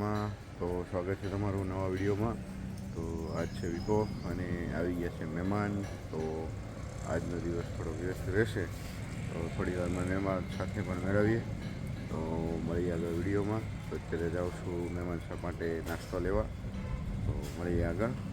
બ્લોગમાં તો સ્વાગત છે તમારું નવા વિડીયોમાં. તો આજ છે વિકો અને આવી ગયા છે મહેમાન. તો આજનો દિવસ થોડો વ્યસ્ત રહેશે. તો થોડી વારમાં મહેમાન સાથે પણ મેળવીએ. તો મળીએ આગળ વિડીયોમાં. તો અત્યારે જાઉં છું મહેમાન માટે નાસ્તો લેવા. તો મળીએ આગળ.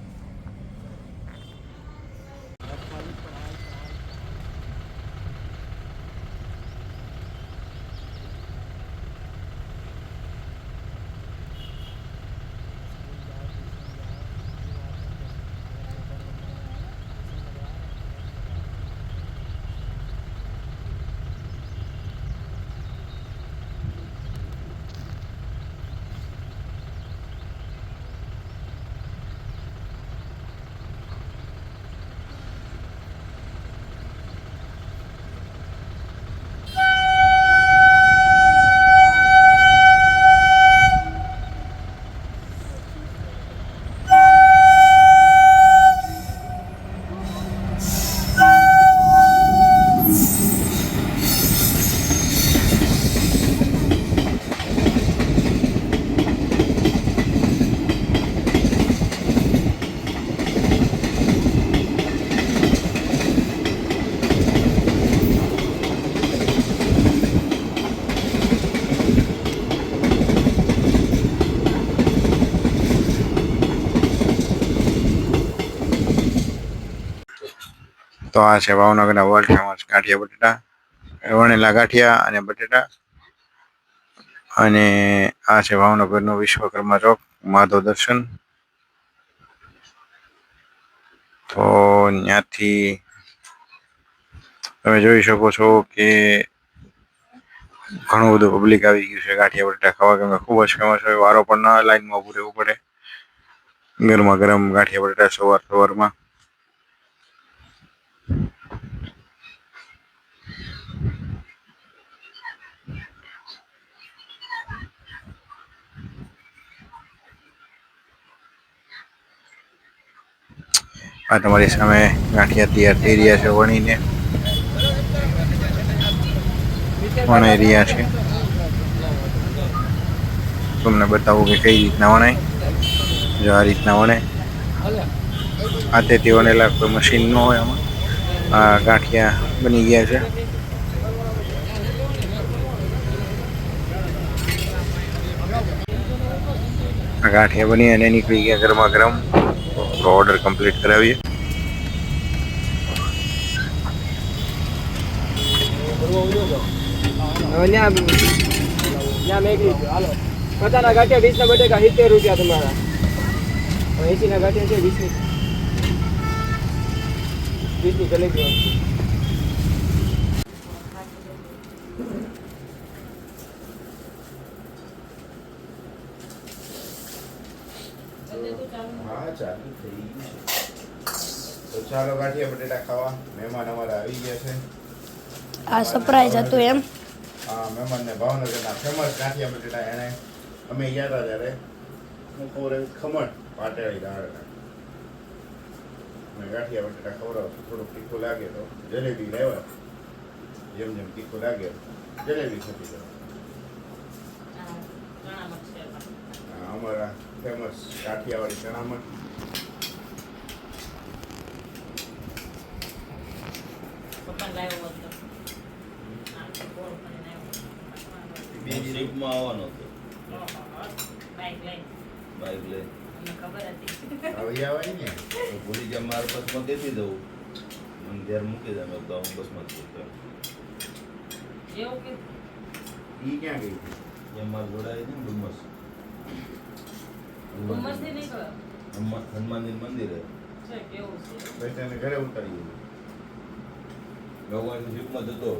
તો આ છે ભાવનગરના વર્લ્ડ ફેમસ ગાંઠિયા બટેટા, વણેલા ગાંઠિયા અને બટેટા. અને આ છે ભાવનગરનો વિશ્વકર્મા ચોક, માધવ દર્શન. તો ત્યાંથી તમે જોઈ શકો છો કે ઘણું બધું પબ્લિક આવી ગયું છે ગાંઠિયા બટેટા ખાવા, કેમ ખૂબ જ ફેમસ હોય. વારો પણ ના લાઈનમાં ઊભું રહેવું પડે. ગરમા ગરમ ગાંઠિયા બટેટા સવાર સવારમાં. આ તમારી સામે ગાંઠિયા તૈયાર થઈ રહ્યા છે વણીને. વણાઈ રહ્યા છે. તમને બતાવું કે કઈ રીતના વણાય. જો આ રીતના વણે હાથેથી વણેલા કોઈ મશીન ન હોય આમાં. આ ગાંઠિયા બની ગયા છે. આ ગાંઠિયા બની અને નીકળી ગયા ગરમા ગરમ. ઓર્ડર કમ્પ્લીટ કરાવીએ. પચાસના ગાંઠિયા વીસના બટેકા સિત્તેર રૂપિયા તમારા. એંસીના ગાંઠિયા છે વીસની. વીસની જલેબી હા ચાલુ થઈ ગયું છે. તો ચાલો ગાંઠિયા બટેટા ખાવા. મહેમાન અમારા આવી ગયા છે. આ સરપ્રાઈઝ હતું એમ? આ મહેમાનને ભાવનગરના ફેમસ ગાંઠિયા બટેટા એણે અમે ગયા હતા ત્યારે હું ખબર ખમણ પાટેળી દાળ મેં ગાંઠિયા બટેટા થોડુંક તીખું લાગે તો. જલેબી લેવા. જેમ જેમ તીખું લાગે જલેબી થતી જાય આ અમારા ફેમસ કાઠિયાવાડી ચણામણ. શિફ્ટમાં આવવાનો હતો. બાઇક લઈ આવી આવે ને. ભૂલી જા મારે બસમાં દેતી દઉં મને ઘેર મૂકી દે મેં કીધું હું બસમાં જ છું ઈ ક્યાં ગઈ એ મારે જોડાય છે ને ડુમસ. હનુમાનજી મંદિરે બેટાને ઘરે ઉતારી ભગવાન શિફ્ટમાં જતો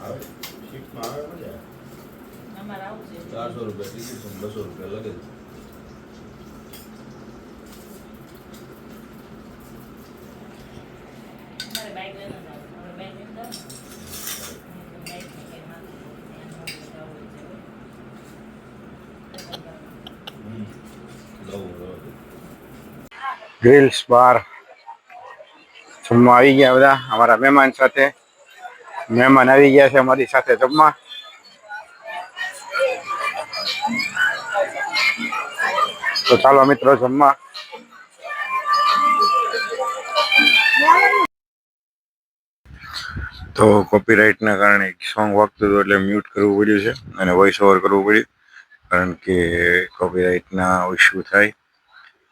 આવે? શિફ્ટમાં આવે મજા? ચારસો રૂપિયા ટિકિટ છે ને બસો રૂપિયા લગે છે ગ્રીલ્સ બાર જમવા આવી ગયા બધા અમારા મહેમાન સાથે. મહેમાન આવી ગયા છે અમારી સાથે જમવા. તો ચાલો મિત્રો જમવા. તો કોપીરાઇટના કારણે એક સોંગ વાગતું હતું એટલે મ્યુટ કરવું પડ્યું છે અને વોઇસ ઓવર કરવું પડ્યું. કારણ કે કોપીરાઇટના ઇસ્યુ થાય.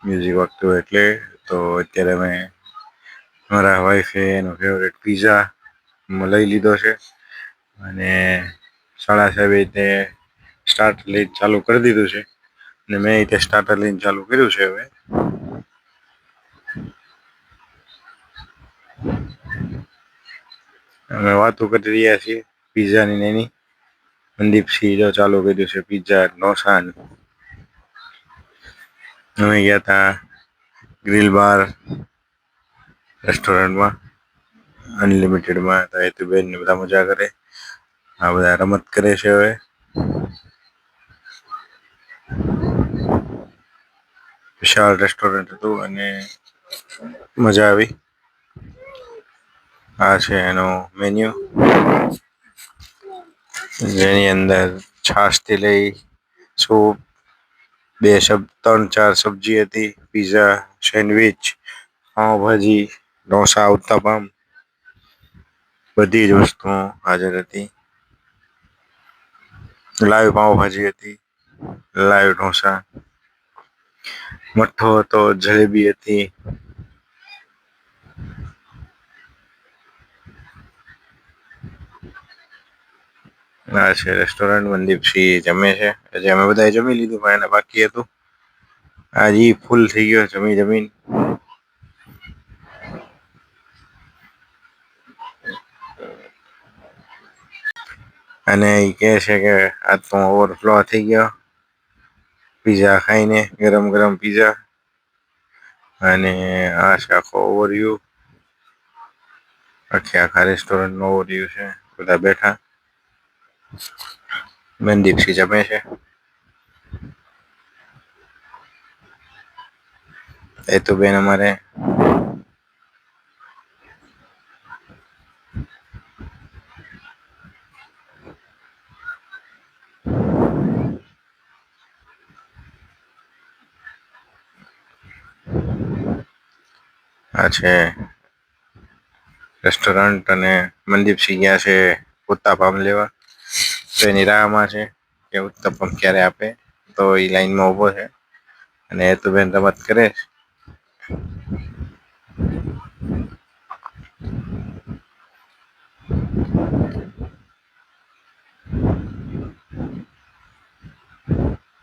મ્યુઝિક વાગતું એટલે, તો અત્યારે અમે મારા વાઈફે એનો ફેવરેટ પીઝા લઈ લીધો છે. અને સાડા સાહેબે તે સ્ટાર્ટ લઈ ચાલુ કરી દીધું છે. અને મેં તે સ્ટાર્ટર લઈને ચાલુ કર્યું છે હવે. અમે વાતો કરી રહ્યા છીએ પિઝાની એની. મનદીપસિંહ જો ચાલુ કર્યું છે પિઝા ઢોસાનું અમે ગયા હતા ગ્રીલ બાર રેસ્ટોરન્ટમાં અનલિમિટેડમાં તો હેતુબેન ને બધા મજા કરે. આ બધા રમત કરે છે હવે. વિશાળ રેસ્ટોરન્ટ હતું અને મજા આવી. આ છે એનો મેન્યુ જેની અંદર છાશથી લઈ સૂપ બે સબ, ત્રણ, ચાર સબ્જી હતી પીઝા સેન્ડવીચ પાઉંભાજી, ઢોસા, ઉત્તપમ, બધી જ વસ્તુઓ હાજર હતી. લાઈવ પાઉંભાજી હતી લાઈવ ઢોસા. મઠ્ઠો હતો, જલેબી હતી આ છે. રેસ્ટોરન્ટ મનદીપસિંહ જમે છે. આજે અમે બધાએ જમી લીધું, પણ એને બાકી હતું. આજ ફૂલ થઈ ગયો જમી જમીન. અને એ કહે છે કે આ તો ઓવરફ્લો થઈ ગયો. પીઝા ખાઈને, ગરમ ગરમ પીઝા અને આ છે આખો ઓવરવ્યુ આખે આખા રેસ્ટોરન્ટનો ઓવરવ્યુ છે. બધા બેઠા. મનદીપસિંહ જમે છે. એ તો બેન અમારે આ છે રેસ્ટોરન્ટ અને મનદીપસિંહ ગયા છે ઉત્તાપામ લેવા. તો એની રાહમાં છે, કે ઉત્તપમ ક્યારે આપે, તો એ લાઈનમાં ઊભો છે. અને એ તો બેન રમત કરે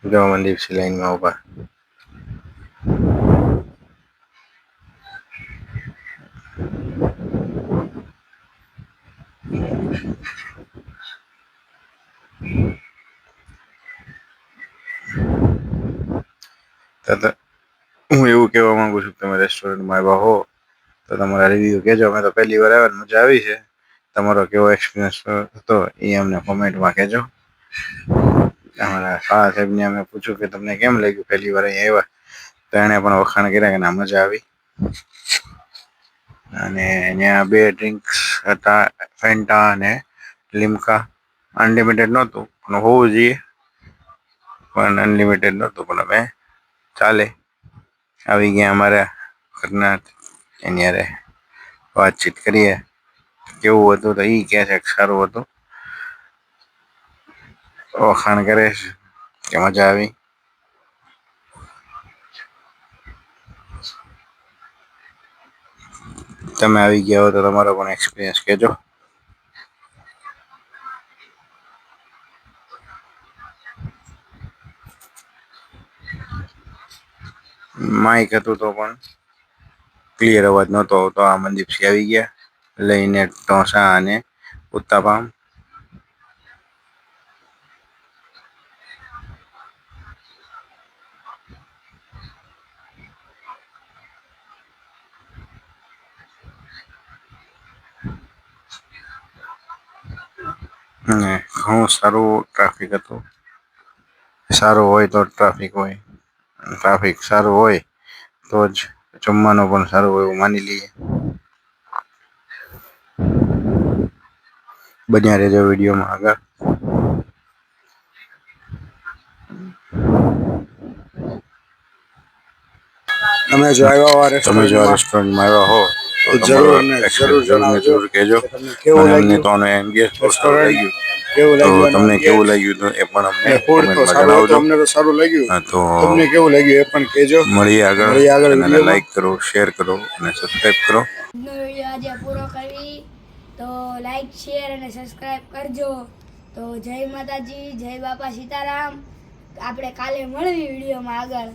જો મનદીપસિંહ લાઈનમાં ઊભા. તો હું એવું કહેવા માંગુ છું તમે રેસ્ટોરન્ટમાં આવ્યા હો, તો તમારા રિવ્યુ કહેજો. અમે તો પહેલી વાર આવ્યા મજા આવી છે. તમારો કેવો એક્સપિરિયન્સ હતો એ અમને કોમેન્ટમાં કહેજો. અમારા શાળા સાહેબને અમે પૂછ્યું કે તમને કેમ લાગ્યું પહેલી વાર અહીંયા આવ્યા? તો એણે પણ વખાણ કર્યા કે ના, મજા આવી. અને ત્યાં બે ડ્રિંક્સ હતા ફેન્ટા અને લીમકા અનલિમિટેડ નહોતું, પણ હોવું જોઈએ. પણ અનલિમિટેડ નહોતું, પણ અમે ચાલે. આવી ગયા અમારા ઘરના. એની અરે વાતચીત કરીએ. કેવું હતું તો એ કહે છે સારું હતું. વખાણ કરે છે કે મજા આવી. તમે આવી ગયા હો તો તમારો પણ એક્સપિરિયન્સ કહેજો. માઇક હતું તો પણ ક્લિયર અવાજ નહોતો આવતો. આ મનદીપસિંહ આવી ગયા. લઈને ઢોસા અને ઉત્તાપામ. ઘણું સારું ટ્રાફિક હતું. સારું હોય તો ટ્રાફિક હોય. ટ્રાફિક સારું હોય તો જ જમવાનું પણ સારું હોય એવું માની લઈએ. બન્યા રહેજો વિડીયોમાં આગળ. તમે જો આવ્યા હો તમે જો રેસ્ટોરન્ટમાં આવ્યા હો તો જરૂર જરૂર જરૂર કહેજો. કેવું લાગ્યું? તો એમ ગેસ રેસ્ટોરન્ટ તો લાગ્યું તમને કેવું લાગ્યું તો એ પણ અમને કોમેન્ટમાં સારું જણાવજો. અમને તો સારું લાગ્યું. તો તમને કેવું લાગ્યું એ પણ કહેજો. મળીએ આગળ મળી આગળ. લાઈક કરો શેર કરો અને સબસ્ક્રાઇબ કરો. આજે પૂરો કરી. તો લાઈક શેર અને સબસ્ક્રાઈબ કરજો. તો જય માતાજી જય બાપા સીતારામ. આપણે કાલે મળવી વિડીયોમાં આગળ.